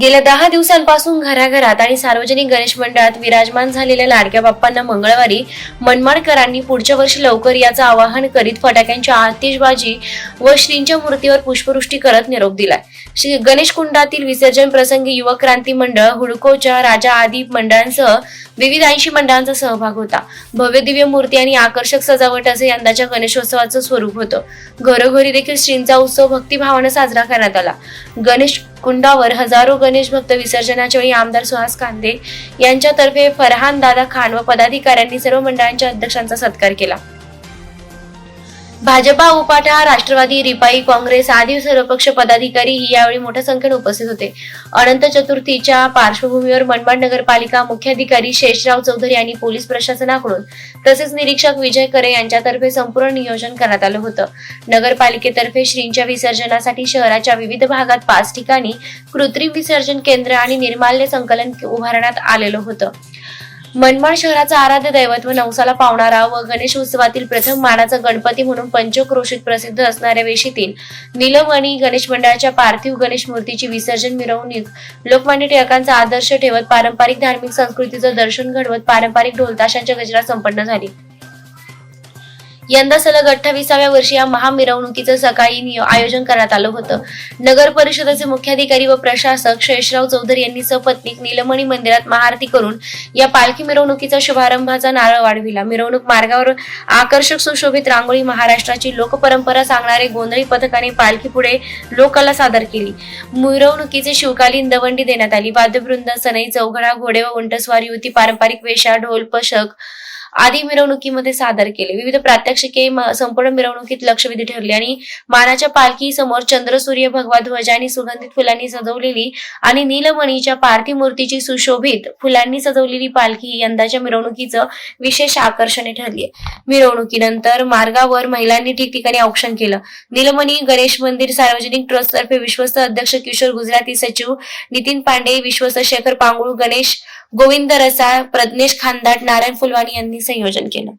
गेल्या दहा दिवसांपासून घराघरात आणि सार्वजनिक गणेश मंडळात विराजमान झालेल्या लाडक्या बाप्पांना मंगळवारी मनमाडकरांनी पुढच्या वर्षी लवकर याचं आवाहन करीत फटाक्यांची आतिषबाजी व श्रींच्या मूर्तीवर पुष्पवृष्टी करत निरोप दिलाय. श्री गणेश कुंडातील विसर्जन प्रसंगी युवक क्रांती मंडळ हुडकोच्या राजा आदी मंडळांसह विविध ऐंशी मंडळांचा सहभाग होता. भव्य दिव्य मूर्ती आणि आकर्षक सजावट असे यंदाच्या गणेशोत्सवाचं स्वरूप होतं. घरोघरी देखील श्रींचा उत्सव भक्तिभावानं साजरा करण्यात आला. गणेश कुंडावर हजारो गणेश भक्त विसर्जनाच्या वेळी आमदार सुहास कांदे यांच्यातर्फे फरहान दादा खान व पदाधिकाऱ्यांनी सर्व मंडळांच्या अध्यक्षांचा सत्कार केला. भाजपा उपाठा राष्ट्रवादी रिपाई काँग्रेस आदी सर्वपक्ष पदाधिकारीही यावेळी मोठ्या संख्येने उपस्थित होते. अनंत चतुर्थीच्या पार्श्वभूमीवर मनमाड नगरपालिका मुख्याधिकारी शेषराव चौधरी यांनी पोलीस प्रशासनाकडून तसेच निरीक्षक विजय करे यांच्यातर्फे संपूर्ण नियोजन करण्यात आलं होतं. नगरपालिकेतर्फे श्रींच्या विसर्जनासाठी शहराच्या विविध भागात पाच ठिकाणी कृत्रिम विसर्जन केंद्र आणि निर्माल्य संकलन उभारण्यात आलेलं होतं. मनमाड शहराचा आराध्य दैवत व नवसाला पावणारा व गणेश उत्सवातील प्रथम मानाचा गणपती म्हणून पंचक्रोशीत प्रसिद्ध असणाऱ्या वेशीतील निलवणी गणेश मंडळाच्या पार्थिव गणेश मूर्तीची विसर्जन मिरवणूक लोकमान्य टिळकांचा आदर्श ठेवत पारंपरिक धार्मिक संस्कृतीचं दर्शन घडवत पारंपरिक ढोलताशांच्या गजरात संपन्न झाली. यंदा सलग अठ्ठावीसाव्या वर्षी या महामिरवणुकीचं सकाळी आयोजन करण्यात आलं होतं. नगर परिषदेचे मुख्याधिकारी व प्रशासक शेषराव चौधरी यांनी सपत्नीक नीलमणी मंदिरात महाआरती करून या पालखी मिरवणुकीचा शुभारंभाचा नारळ वाढविला. मिरवणूक मार्गावर आकर्षक सुशोभित रांगोळी महाराष्ट्राची लोकपरंपरा सांगणारे गोंधळी पथकाने पालखी पुढे लोकाला सादर केली. मिरवणुकीचे शिवकालीन दवंडी देण्यात आली. वाद्यवृंद सनई चौघडा घोडे व उंटस्वारी युवती पारंपरिक वेशा ढोल पशक आदी मिरवणुकीमध्ये सादर केले. विविध प्रात्यक्षिके संपूर्ण मिरवणुकीत लक्षवेधी ठरली आणि मानाच्या पालखी समोर चंद्रसूर्य भगवा ध्वज आणि सुगंधित फुलांनी सजवलेली आणि नीलमणीच्या पार्थिव मूर्तीची सुशोभित फुलांनी सजवलेली पालखी यंदाच्या मिरवणुकीचं विशेष आकर्षणे ठरली मिरवणुकीनंतर मार्गावर महिलांनी ठिकठिकाणी औक्षण केलं. नीलमणी गणेश मंदिर सार्वजनिक ट्रस्टतर्फे विश्वस्त अध्यक्ष किशोर गुजराती सचिव नितीन पांडे विश्वस्त शेखर पांगुळ गणेश गोविंद रसाळ प्रज्ञेश खानदाट नारायण फुलवाणी यांनी संयोजन केलं.